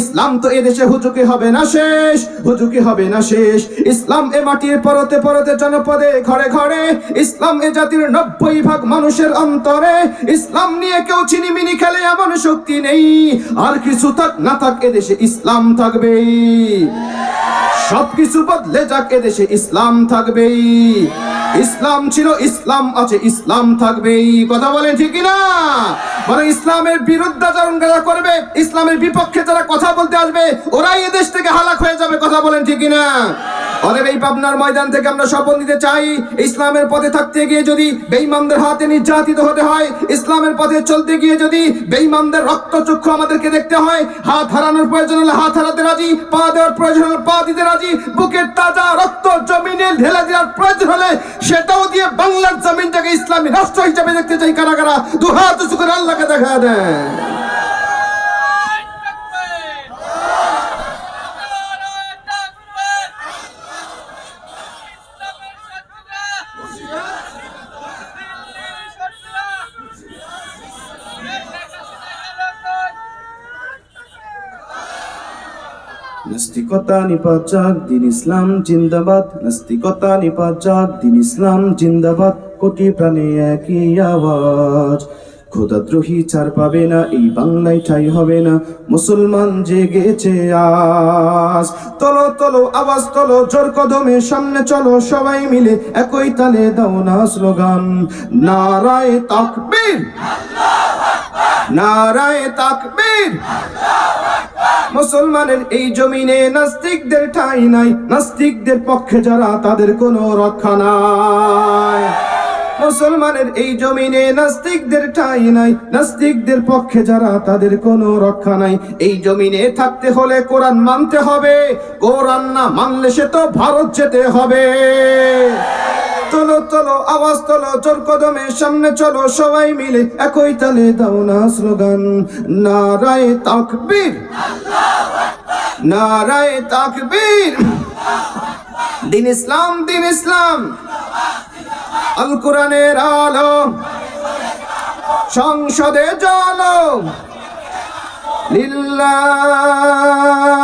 ইসলাম তো এদেশে হুজুকি হবে না শেষ? হুজুকি হবে না শেষ? ইসলাম এ মাটির পরতে পরতে জনপদে ঘরে ঘরে, ইসলাম এ জাতির নব্বই ভাগ মানুষের অন্তরে, ইসলাম নিয়ে কেউ চিনিমিনি খেলে এমন শক্তি নেই। আর কিছু থাক না থাক এদেশে ইসলাম থাকবেই। সবকিছু বদলে যাক এদেশে ইসলাম থাকবেই। ইসলাম ছিল ইসলাম, আছে ইসলাম থাকবেই। কথা বলেন ঠিক না বলে ইসলামের বিরুদ্ধাচরণ যারা করবে, ইসলামের বিপক্ষে যারা কথা বলতে আসবে, ওরাই এদেশ থেকে হালাক হয়ে যাবে, কথা বলেন ঠিক না ময়দান থেকে আমরা শপথ নিতে চাই, ইসলামের পথে থাকতে গিয়ে যদি বেঈমানদের হাতে নির্যাতিত হতে হয়, ইসলামের পথে চলতে গিয়ে যদি বেঈমানদের রক্তচক্ষু আমাদেরকে দেখতে হয়, হাত হারানোর প্রয়োজন হলে হাত হারাতে রাজি, পা দেওয়ার প্রয়োজন হলে পা দিতে রাজি, বুকের তাজা রক্ত জমিনে ঢেলে দেওয়ার প্রয়োজন হলে সেটাও দিয়ে বাংলার জমিনটাকে ইসলামী রাষ্ট্র হিসেবে দেখতে চাই কারা কারা। দু হাত করে আল্লাহকে দেখা দেয় নাস্তিকতা নিপাচাক দিন ইসলাম জিন্দাবাদ। নাস্তিকতা নিপাচাক দিন ইসলাম জিন্দাবাদ। কোটি প্রাণে একই আওয়াজ। খোদাদ্রোহী ছাড় পাবে না, এই বাংলায় ঠাই হবে না। মুসলমান জেগেছে আজ। তলো তলো আওয়াজ, তলো জোর কদমে সামনে চলো সবাই মিলে। একই তালে দাও না স্লোগান। নারায় তাকবীর। নারায় তাকবীর। মুসলমানের এই জমিনে নাস্তিকদের ঠাঁই নাই। নাস্তিকদের পক্ষে যারা, তাদের কোনো রক্ষা নাই। মুসলমানের এই জমিনে নাস্তিকদের ঠাঁই নাই। নাস্তিকদের পক্ষে যারা, তাদের কোনো রক্ষা নাই। এই জমিনে থাকতে হলে কোরআন মানতে হবে। কোরআন না মানলে সে তো ভারত যেতে হবে। চলো চলো, আওয়াজ তোলো, জোর কদমে সামনে চলো, সবাই মিলে একই তালে দাও না স্লোগান। নারায় তাকবীর। নারায় তাকবীর। দিন ইসলাম দিন ইসলাম। আল কোরআনের আলো সংসদে চলো লিল্লাহ।